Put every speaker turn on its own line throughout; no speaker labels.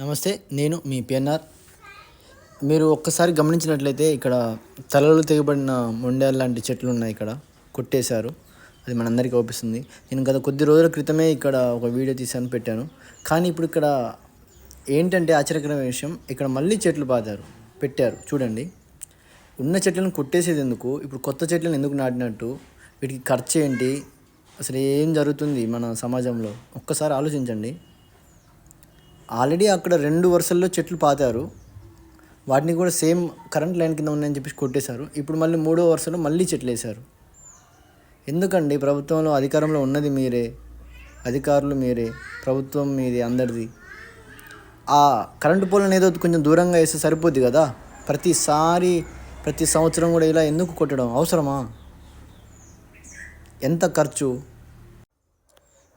నమస్తే నేను మీ పిఎన్ఆర్ మీరు ఒక్కసారి గమనించినట్లయితే ఇక్కడ తలలు తెగబడిన మొండాలు లాంటి చెట్లు ఉన్నాయి ఇక్కడ కొట్టేశారు. అది మనందరికీ అవుపిస్తుంది నేను గత కొద్ది రోజుల క్రితమే ఇక్కడ ఒక వీడియో తీసాను పెట్టాను. కానీ ఇప్పుడు ఇక్కడ ఏంటంటే ఆశ్చర్యకరమైన విషయం ఇక్కడ మళ్ళీ చెట్లు పాతారు పెట్టారు. చూడండి. ఉన్న చెట్లను కొట్టేసేది ఎందుకు? ఇప్పుడు కొత్త చెట్లను ఎందుకు నాటినట్టు? వీటికి ఖర్చు ఏంటి? అసలు ఏం జరుగుతుంది మన సమాజంలో? ఒక్కసారి ఆలోచించండి. ఆల్రెడీ అక్కడ రెండు వరుసల్లో చెట్లు పాతారు. వాటిని కూడా సేమ్ కరెంట్ లైన్ కింద ఉన్నాయని చెప్పేసి కొట్టేశారు. ఇప్పుడు మళ్ళీ మూడో వరుసలో మళ్ళీ చెట్లు వేశారు. ఎందుకండి ప్రభుత్వంలో అధికారంలో ఉన్నది మీరే? అధికారులు మీరే? ప్రభుత్వం మీది అందరిది. ఆ కరెంటు పోలని ఏదో కొంచెం దూరంగా వేస్తే సరిపోద్ది కదా? ప్రతిసారి ప్రతి సంవత్సరం కూడా ఇలా ఎందుకు కొట్టడం అవసరమా? ఎంత ఖర్చు?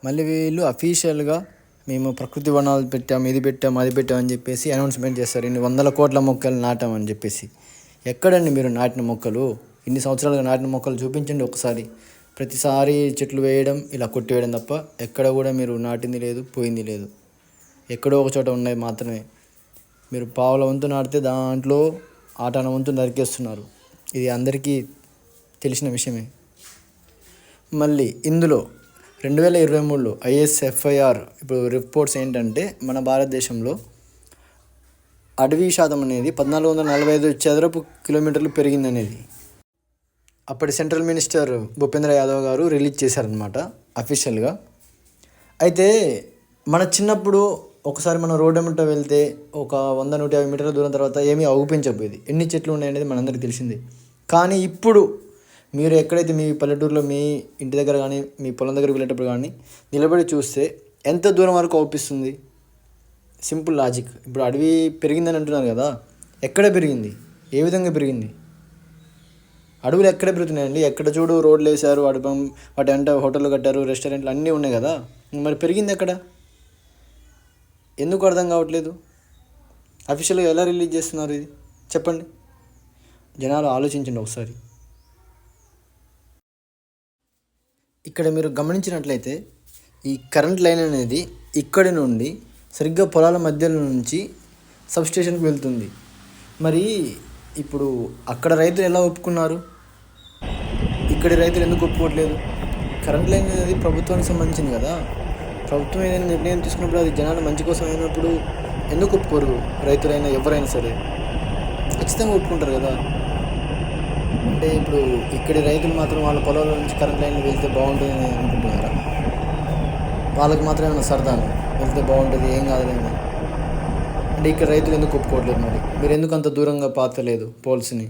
మళ్ళీ వీళ్ళు అఫీషియల్గా మేము ప్రకృతి వనాలు పెట్టాం ఇది పెట్టాం అది పెట్టాం అని చెప్పేసి అనౌన్స్మెంట్ చేస్తారు. ఇన్ని వందల కోట్ల మొక్కలు నాటామని చెప్పేసి. ఎక్కడండి మీరు నాటిన మొక్కలు? ఇన్ని సంవత్సరాలుగా నాటిన మొక్కలు చూపించండి ఒకసారి. ప్రతిసారి చెట్లు వేయడం ఇలా కొట్టివేయడం తప్ప ఎక్కడ కూడా మీరు నాటింది లేదు పోయింది లేదు. ఎక్కడో ఒక చోట ఉన్నాయి మాత్రమే. మీరు పావుల వంతు నాటితే దాంట్లో ఆటాన వంతు నరికేస్తున్నారు. ఇది అందరికీ తెలిసిన విషయమే. మళ్ళీ ఇందులో రెండు వేల ఇరవై మూడులో ఐఎస్ఎఫ్ఐఆర్ ఇప్పుడు రిపోర్ట్స్ ఏంటంటే మన భారతదేశంలో అడవి శాతం అనేది పద్నాలుగు వందల నలభై ఐదు చదరపు కిలోమీటర్లు పెరిగింది అనేది అప్పటి సెంట్రల్ మినిస్టర్ భూపేంద్ర యాదవ్ గారు రిలీజ్ చేశారనమాట అఫీషియల్గా. అయితే మన చిన్నప్పుడు ఒకసారి మనం రోడ్డు వెంట వెళ్తే ఒక వంద నూట యాభై మీటర్ల దూరం తర్వాత ఏమీ అవుపించకపోయేది ఎన్ని చెట్లు ఉన్నాయనేది మనందరికీ తెలిసింది. కానీ ఇప్పుడు మీరు ఎక్కడైతే మీ పల్లెటూరులో మీ ఇంటి దగ్గర కానీ మీ పొలం దగ్గర వెళ్ళేటప్పుడు కానీ నిలబడి చూస్తే ఎంత దూరం వరకు అవుపిస్తుంది? Simple logic. ఇప్పుడు అడవి పెరిగిందని అంటున్నారు కదా ఎక్కడ పెరిగింది? ఏ విధంగా పెరిగింది? అడవులు ఎక్కడ పెరుగుతున్నాయండి? ఎక్కడ చూడు రోడ్లు వేశారు అడుగు వాటి వెంట హోటళ్ళు కట్టారు రెస్టారెంట్లు అన్నీ ఉన్నాయి కదా. మరి పెరిగింది ఎక్కడ? ఎందుకు అర్థం కావట్లేదు? అఫీషియల్గా ఎలా రిలీజ్ చేస్తున్నారు ఇది? చెప్పండి. జనాలు ఆలోచించండి ఒకసారి. ఇక్కడ మీరు గమనించినట్లయితే ఈ కరెంట్ లైన్ అనేది ఇక్కడి నుండి సరిగ్గా పొలాల మధ్యలో నుంచి సబ్స్టేషన్కి వెళ్తుంది. మరి ఇప్పుడు అక్కడ రైతులు ఎలా ఒప్పుకున్నారు? ఇక్కడి రైతులు ఎందుకు ఒప్పుకోవట్లేదు? కరెంట్ లైన్ అనేది ప్రభుత్వానికి సంబంధించింది కదా. ప్రభుత్వం ఏదైనా నిర్ణయం తీసుకున్నప్పుడు అది జనాల మంచి కోసం అయినప్పుడు ఎందుకు ఒప్పుకోరు రైతులైనా ఎవరైనా సరే? ఖచ్చితంగా ఒప్పుకుంటారు కదా. అంటే ఇప్పుడు ఇక్కడి రైతులు మాత్రం వాళ్ళ పొలాల నుంచి కరెంట్ లైన్లు వెళ్తే బాగుంటుంది అనుకుంటున్నారా? వాళ్ళకి మాత్రం ఏమైనా సరదాను వెళ్తే బాగుంటుంది ఏం కాదులేమో అంటే ఇక్కడ రైతులు ఎందుకు ఒప్పుకోవట్లేదు మరి? మీరు ఎందుకు అంత దూరంగా పాతలేదు పోల్స్ని?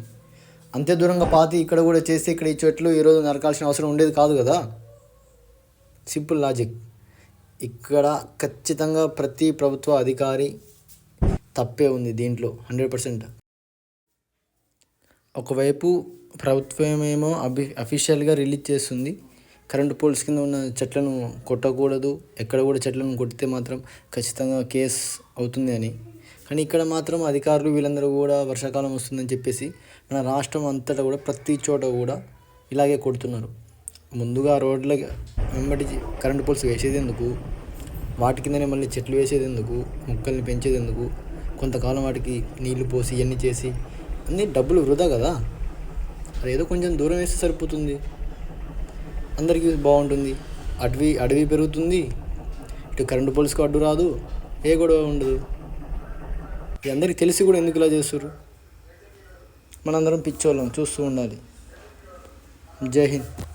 అంతే దూరంగా పాతి ఇక్కడ కూడా చేస్తే ఇక్కడ ఈ చెట్లు ఈరోజు నరకాల్సిన అవసరం ఉండేది కాదు కదా? సింపుల్ లాజిక్ ఇక్కడ ఖచ్చితంగా ప్రతి ప్రభుత్వ అధికారి తప్పే ఉంది దీంట్లో హండ్రెడ్ పర్సెంట్. ఒకవైపు ప్రభుత్వమేమో అభి అఫీషియల్గా రిలీజ్ చేస్తుంది. కరెంటు పోల్స్ కింద ఉన్న చెట్లను కొట్టకూడదు. ఎక్కడ కూడా చెట్లను కొడితే మాత్రం ఖచ్చితంగా కేస్ అవుతుంది అని. కానీ ఇక్కడ మాత్రం అధికారులు వీళ్ళందరూ కూడా వర్షాకాలం వస్తుందని చెప్పేసి మన రాష్ట్రం అంతటా కూడా ప్రతి చోట కూడా ఇలాగే కొడుతున్నారు. ముందుగా రోడ్ల వెంబడి కరెంటు పోల్స్ వేసేది ఎందుకు వాటి కిందనే మళ్ళీ చెట్లు వేసేది ఎందుకు మొక్కల్ని పెంచేది ఎందుకు కొంతకాలం వాటికి నీళ్ళు పోసి ఇవన్నీ చేసి అన్నీ డబ్బులు వృధా కదా? అది ఏదో కొంచెం దూరం వేస్తే సరిపోతుంది. అందరికీ బాగుంటుంది. అడవి అడవి పెరుగుతుంది. ఇటు కరెంటు పోల్స్కి అడ్డు రాదు. ఏ గొడవ ఉండదు. ఇది అందరికీ తెలిసి కూడా ఎందుకు ఇలా చేస్తారు మనందరం పిచ్చోళ్ళం చూస్తూ ఉండాలి. జై హింద్.